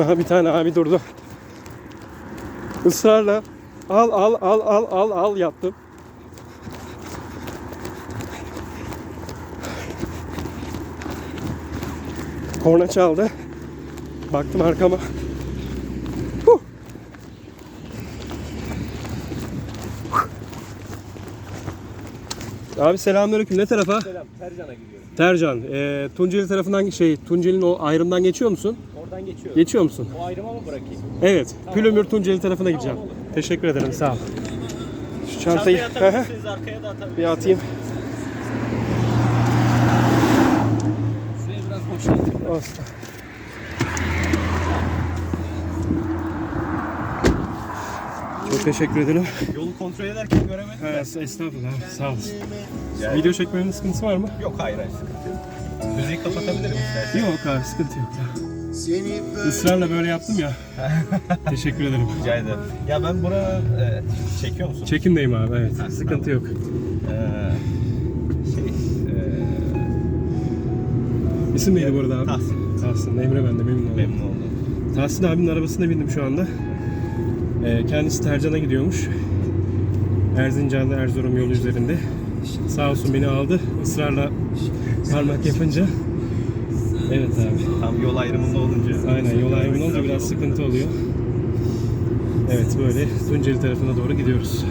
Aha bir tane abi durdu. Israrla al al al al al al yaptım. Korna çaldı. Baktım arkama. Abi selamünaleyküm. Ne tarafa? Selam, Tercan'a gidiyorum. Tercan. E, Tunceli tarafından şey, Tunceli'nin o ayrımdan geçiyor musun? Oradan geçiyorum. Geçiyor musun? O ayrıma mı bırakayım? Evet. Pülümür Tunceli tarafına gideceğim. olur. Teşekkür ederim. Sağ ol. Şu çantayı arkaya da atabilirsiniz. bir atayım. Şuraya biraz boşaltayım. Olsun. Çok teşekkür ederim. Yolu kontrol ederken göremedim. Evet, estağfurullah. Sağ olasın. Video çekmenin sıkıntısı var mı? Yok hayır hayır sıkıntı yok. Müziği kapatabilirim istersen. Yok abi sıkıntı yok. Israrla böyle yaptım ya. teşekkür ederim. Rica ederim. Ya ben bura e, çekiyor musun? Çekimdeyim abi evet. Ha, Sıkıntı yok. Ee, şey, e, İsim neydi bu arada abi? Tahsin. Tahsin. Emre ben de memnun oldum. memnun oldum. Tahsin abinin arabasına bindim şu anda. Ee, kendisi Tercan'a gidiyormuş. Erzincan'da Erzurum yolu üzerinde. Sağ olsun beni aldı. Israrla parmak yapınca. Evet abi. Tam yol ayrımında olunca. Aynen yol ayrımı olunca biraz sıkıntı oluyor. Evet böyle Tunceli tarafına doğru gidiyoruz.